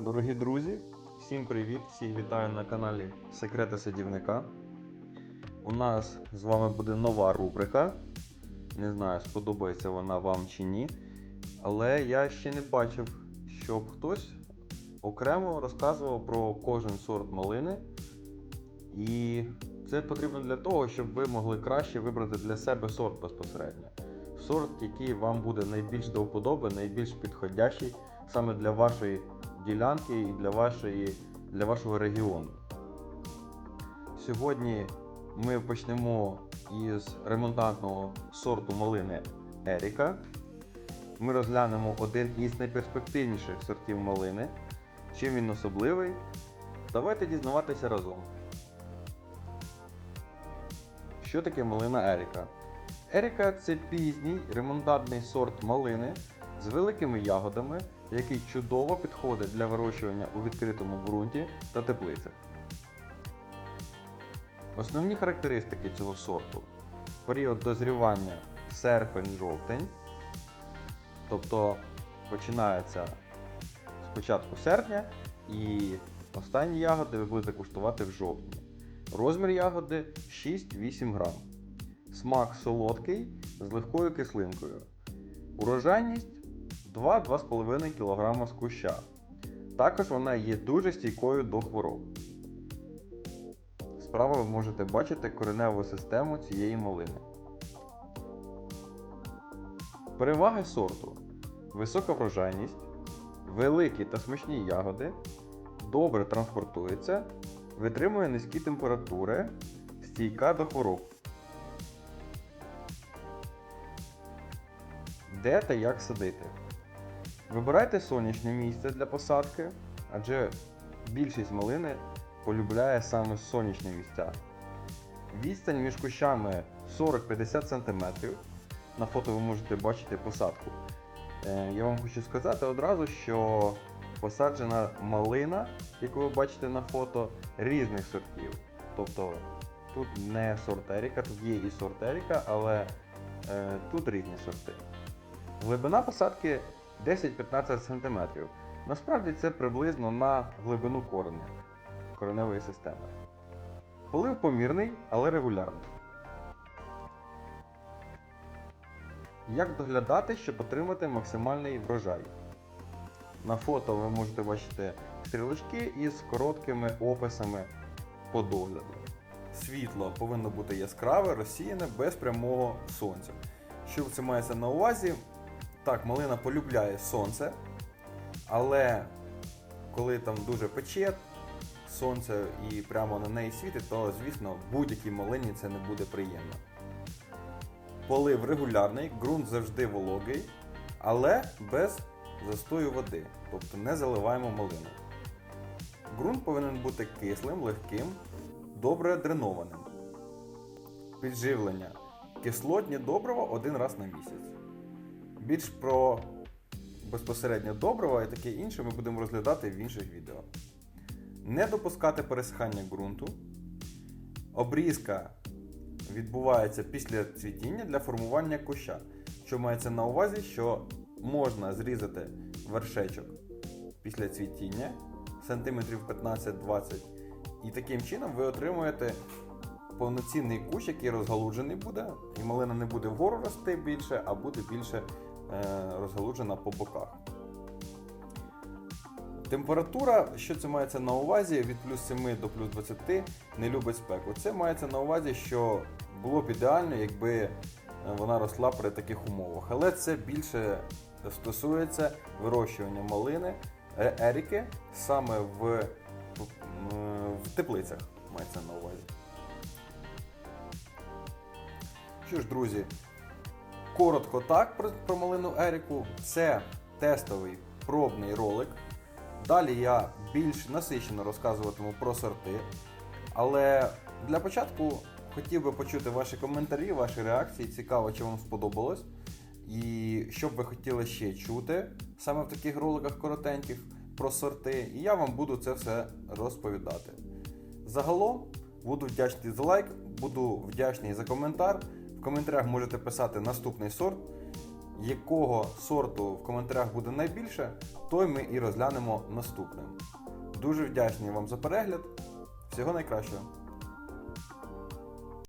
Дорогі друзі, всім привіт! Всіх вітаю на каналі Секрети Садівника. У нас з вами буде нова рубрика. Не знаю, сподобається вона вам чи ні. Але я ще не бачив, щоб хтось окремо розказував про кожен сорт малини. І це потрібно для того, щоб ви могли краще вибрати для себе сорт безпосередньо. Сорт, який вам буде найбільш до вподоби, найбільш підходящий саме для вашої ділянки і для, вашої, для вашого регіону. Сьогодні ми почнемо із ремонтантного сорту малини Еріка. Ми розглянемо один із найперспективніших сортів малини. Чим він особливий? Давайте дізнаватися разом. Що таке малина Еріка? Еріка це пізній ремонтантний сорт малини з великими ягодами, який чудово підходить для вирощування у відкритому ґрунті та теплицях. Основні характеристики цього сорту період дозрівання серпень-жовтень, тобто починається з початку серпня і останні ягоди ви будете куштувати в жовтні. Розмір ягоди 6-8 грам. Смак солодкий з легкою кислинкою. Урожайність 2-2,5 кг з куща. Також вона є дуже стійкою до хвороб. Справа ви можете бачити кореневу систему цієї малини. Переваги сорту: висока врожайність, великі та смачні ягоди, добре транспортується, витримує низькі температури, стійка до хвороб. Де та як садити? Вибирайте сонячне місце для посадки, адже більшість малини полюбляє саме сонячні місця. Відстань між кущами 40-50 см. На фото ви можете бачити посадку. Е, Я вам хочу сказати одразу, що посаджена малина, яку ви бачите на фото, різних сортів. Тобто тут не сорт Еріка, тут є і сорт Еріка, але е, тут різні сорти. Глибина посадки 10-15 см. Насправді це приблизно на глибину кореня кореневої системи. Полив помірний, але регулярний. Як доглядати, щоб отримати максимальний врожай? На фото ви можете бачити стрілочки із короткими описами по догляду. Світло повинно бути яскраве, розсіяне без прямого сонця. Що це мається на увазі? Так, малина полюбляє сонце, але коли там дуже пече, сонце і прямо на неї світить, то звісно будь-якій малині це не буде приємно. Полив регулярний, ґрунт завжди вологий, але без застою води, тобто не заливаємо малину. Ґрунт повинен бути кислим, легким, добре дренованим. Підживлення. Кислотні добрива один раз на місяць. Більш про безпосередньо добрива і таке інше ми будемо розглядати в інших відео. Не допускати пересихання ґрунту. Обрізка відбувається після цвітіння для формування куща. Що мається на увазі, що можна зрізати вершечок після цвітіння сантиметрів 15-20, і таким чином ви отримуєте повноцінний кущ, який розгалуджений буде, і малина не буде вгору рости більше, а буде більше е, розгалуджена по боках. Температура, що це мається на увазі, від плюс 7 до плюс 20 не любить спеку. Це мається на увазі, що було б ідеально, якби е, вона росла при таких умовах. Але це більше стосується вирощування малини е, еріки саме в, в теплицях. Мається на увазі. Що ж, друзі, коротко так про, про малину Еріку. Це тестовий пробний ролик. Далі я більш насичено розказуватиму про сорти. Але для початку хотів би почути ваші коментарі, ваші реакції. Цікаво, чи вам сподобалось. І що б ви хотіли ще чути саме в таких роликах коротеньких про сорти. І я вам буду це все розповідати. Загалом буду вдячний за лайк, буду вдячний за коментар. В коментарях можете писати наступний сорт, якого сорту в коментарях буде найбільше, той ми і розглянемо наступним. Дуже вдячний вам за перегляд. Всього найкращого!